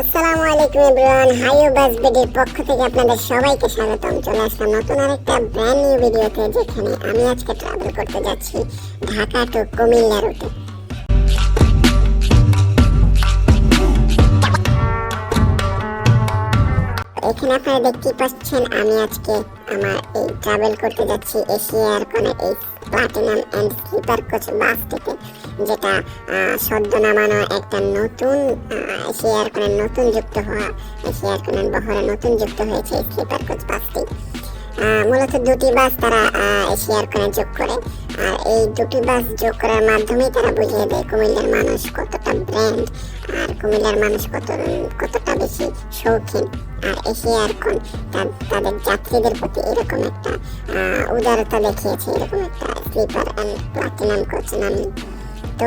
আসসালামু আলাইকুম এভরিওয়ান হাইও বাস বিডির পক্ষ থেকে আপনাদের সবাইকে স্বাগতম। চলে আসলাম নতুন আরেকটা ব্র্যান্ড নিউ ভিডিওতে যেখানে আমি আজকে ট্রাভেল করতে যাচ্ছি ঢাকা টু কুমিল্লা রুটে এখানে আপনারা দেখতেই পাচ্ছেন আমি আজকে আমার এই ট্রাভেল করতে যাচ্ছি এশিয়ার কোনে এই প্লাটিনাম অ্যান্ড স্লিপার কোচ বাসটিতে যেটা আহ, সদ্য নামানো একটা নতুন এশিয়ার কোনে নতুন যুক্ত হওয়া এশিয়ার কোনে বহরে নতুন যুক্ত হয়েছে স্লিপার কোচ বাসটি মূলত দুটি বাস তারা এশিয়ার কোনে যোগ করে। আর এই দুটি বাস যোগ করার মাধ্যমেই তারা বুঝিয়ে দেয় কুমিল্লার মানুষ কতটা ব্র্যান্ড আর কুমিল্লার মানুষ কত, কতটা বেশি শৌখিন। আর এশিয়ার কোন তাদের যাত্রীদের প্রতি এরকম একটা উদারতা দেখিয়েছে, এরকম একটা স্লিপার অ্যান্ড প্লাটিনাম কোচ নামে। তো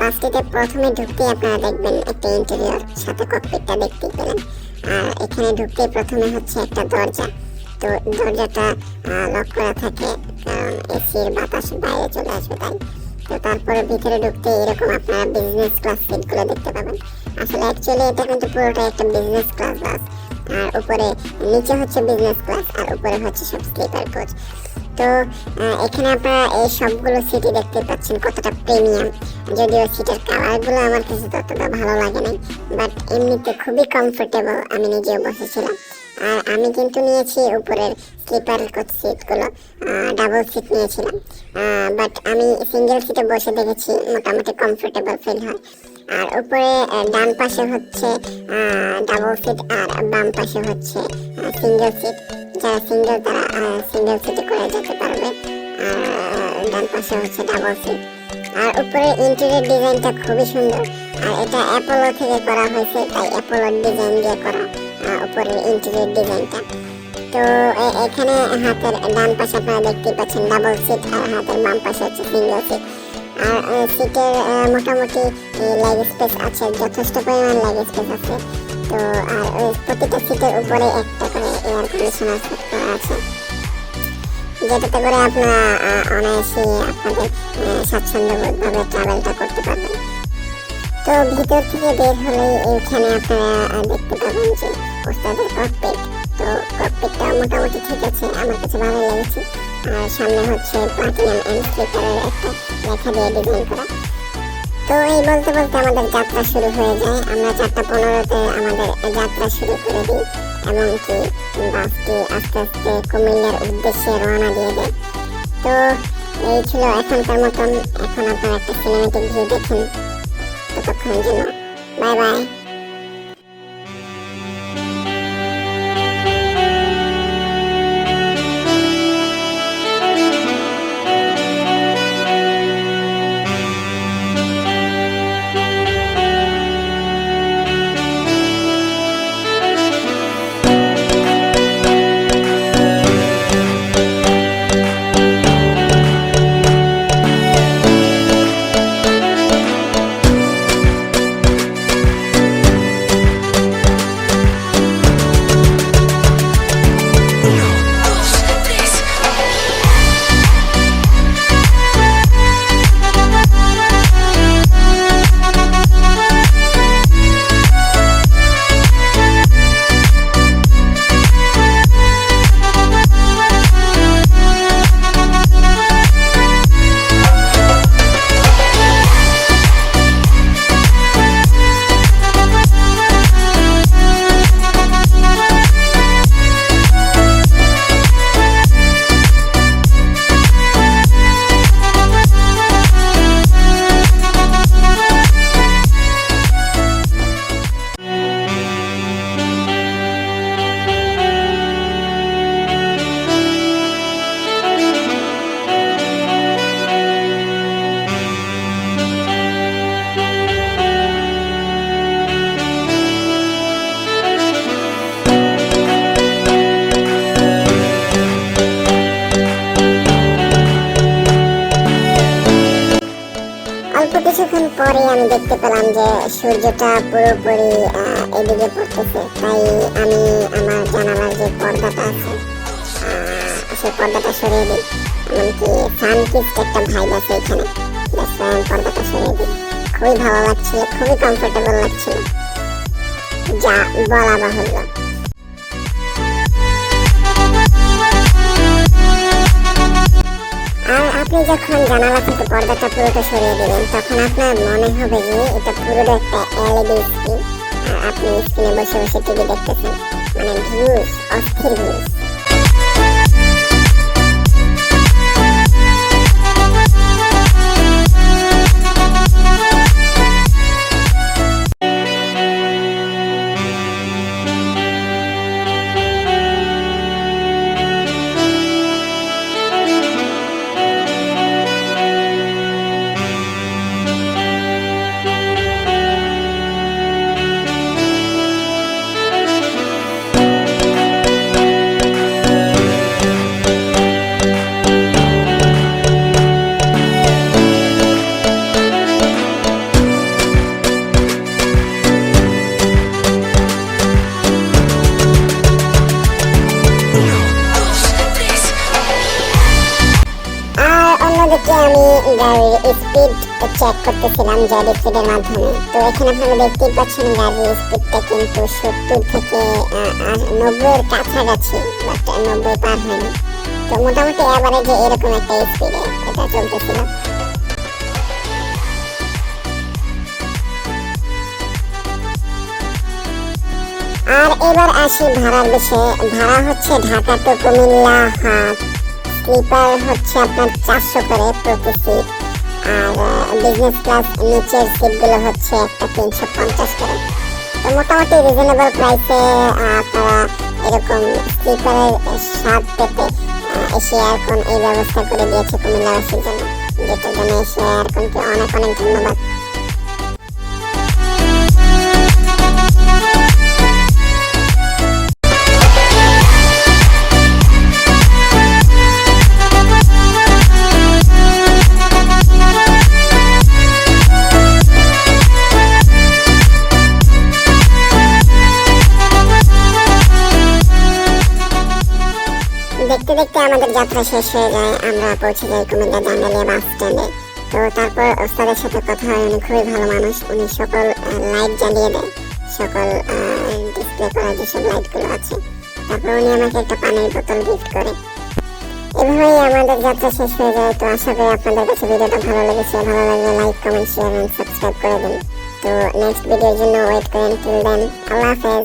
বাসটিতে প্রথমে ঢুকতেই আপনারা দেখবেন একটা ইন্টেরিয়র সাথে ককপিটটা দেখতে পেলেন। আর এখানে ঢুকতেই প্রথমে হচ্ছে একটা দরজা। তো দরজাটা লক করা থাকে, কারণ এসির বাতাস বাইরে চলে আসবে, তাই তো তারপরে ভিতরে ঢুকতে এরকম আপনারা বিজনেস ক্লাস সিটগুলো দেখতে পাবেন। আসলে অ্যাকচুয়ালি এটা কিন্তু পুরোটা একটা বিজনেস ক্লাস বাস আর উপরে, নিচে হচ্ছে বিজনেস ক্লাস আর উপরে হচ্ছে সব স্লিপার কোচ তো এখানে আপনারা এই সবগুলো সিটি দেখতে পাচ্ছেন কতটা প্রিমিয়াম যদিও সিটের কালারগুলো আমার কাছে ততটা ভালো লাগে নাই বাট এমনিতে খুবই কমফোর্টেবল আমি নিজেও বসেছিলাম। আমি কিন্তু নিয়েছি উপরের স্লিপার সিটগুলো ডাবল সিট নিয়েছিলাম। বাট আমি সিঙ্গেল সিটে বসে দেখেছি, মোটামুটি কমফোর্টেবল ফিল হয়। আর উপরে ডান পাশে হচ্ছে ডাবল সিট আর বাম পাশে হচ্ছে সিঙ্গেল সিট যারা সিঙ্গেল তারা সিঙ্গেল সিটে করে যেতে পারবে। আর ডান পাশে হচ্ছে ডাবল সিট আর উপরে ইন্টেরিয়র ডিজাইনটা খুবই সুন্দর। আর এটা অ্যাপোলো থেকে করা হয়েছে, তাই অ্যাপোলোর ডিজাইন দিয়ে করা। উপরের ইন্টেরিয়র ডিজাইনটা তো এখানে হাতের ডান পাশে আপনারা দেখতেই পাচ্ছেন ডাবল সিট আর হাতের বাম পাশে হচ্ছে সিঙ্গেল সিট আর সিটের মোটামুটি লেগ স্পেস আছে, যথেষ্ট পরিমাণ লেগ স্পেস আছে। তো, আর প্রতিটা সিটের উপরে একটা করে এয়ার কন্ডিশনার আছে। যেটাতে করে আপনারা অনায়াসে আপনাদের স্বাচ্ছন্দ্যবোধভাবে ট্রাভেলটা করতে পারবেন। তো, ভিতর থেকে বের হলেই এখানে আপনারা দেখতে পাবেন যে ওস্তাদের ককপিট তো ককপিটটা মোটামুটি ঠিক আছে, আমার কাছে ভালো লেগেছে। আর সামনে হচ্ছে প্লাটিনাম অ্যান্ড স্লিপারের একটা লেখা দিয়ে ডিজাইন করা। তো এই বলতে বলতে আমাদের যাত্রা শুরু হয়ে যায়। আমরা চারটা পনেরোতে আমাদের যাত্রা শুরু করে দিই এমনকি বাসটি আস্তে আস্তে কুমিল্লার উদ্দেশ্যে রওনা দিয়ে দেয়। তো এই ছিল এখনকার মতন। এখন আপনারা একটা সিনেমেটিক ভিউ দেখুন। ততক্ষণের জন্য বাই বাই। আমি দেখতে পেলাম যে সূর্যটা পুরোপুরি এদিকে পড়তেছে। তাই আমি আমার জানালার যে পর্দাটা আছে সেই পর্দাটা সরিয়ে দিই। এমনকি সানকিস্ট একটা ভাইব আছে এখানে। পর্দাটা সরিয়ে দিই। খুবই ভালো লাগছিল খুবই কমফোর্টেবল লাগছিল যা বলা বাহুল্য। আপনি যখন জানালা থেকে পর্দাটা পুরোটা সরিয়ে দিবেন, তখন আপনার মনে হবে যে এটা পুরোটা একটা এলইডি স্ক্রিন। আর আপনি স্ক্রিনে বসে বসে টিভি দেখতেছেন। মানে ভিউজ অস্থির ভিউজ আর আমি গাড়ির স্পিড চেক করতেছিলাম জেড স্পিডের মাধ্যমে। তো এখানে আপনারা দেখতেই পাচ্ছেন গাড়ির স্পিডটা কিন্তু সত্তর থেকে নব্বইয়ের কাছাকাছি বাট নব্বই পার হয়নি। তো মোটামুটি অ্যাভারেজে এরকম একটা স্পিডে এটা চলতেছিল। আর এবার আসি ভাড়ার বিষয়ে। ভাড়া হচ্ছে ঢাকা টু কুমিল্লা হাট। স্লিপার হচ্ছে আপনার চারশো করে প্রতি সিট আর বিজনেস ক্লাস নিচের সিটগুলো হচ্ছে একটা তিনশো পঞ্চাশ করে। তো মোটামুটি রিজনেবল প্রাইসে আপনারা এরকম স্লিপারের স্বাদ পেতে আহ, এশিয়া এয়ারকন এই ব্যবস্থা করে দিয়েছে কুমিল্লাবাসীর জন্য। যেটার জন্য এশিয়া এয়ারকনকে অনেক অনেক ধন্যবাদ। দেখতে দেখতে আমাদের যাত্রা শেষ হয়ে যায়, আমরা পৌঁছে যাই কুমিল্লা জাঙ্গালিয়া বাস স্ট্যান্ডে। তো তারপর ওস্তাদের সাথে কথা হয়, উনি খুবই ভালো মানুষ, উনি সকল লাইট জ্বালিয়ে দেয়, সকল ডিসপ্লে করা যেসব লাইটগুলো আছে। তারপর উনি আমাকে একটা পানির বোতল গিফট করে। এভাবেই আমাদের যাত্রা শেষ হয়ে যায়। তো আশা করি আপনাদের কাছে ভিডিওটা ভালো লেগেছে। ভালো লাগলে like comment share and subscribe করে দিন। তো নেক্সট ভিডিওর জন্য ওয়েট করেন। টিল দেন আল্লাহ হাফেজ।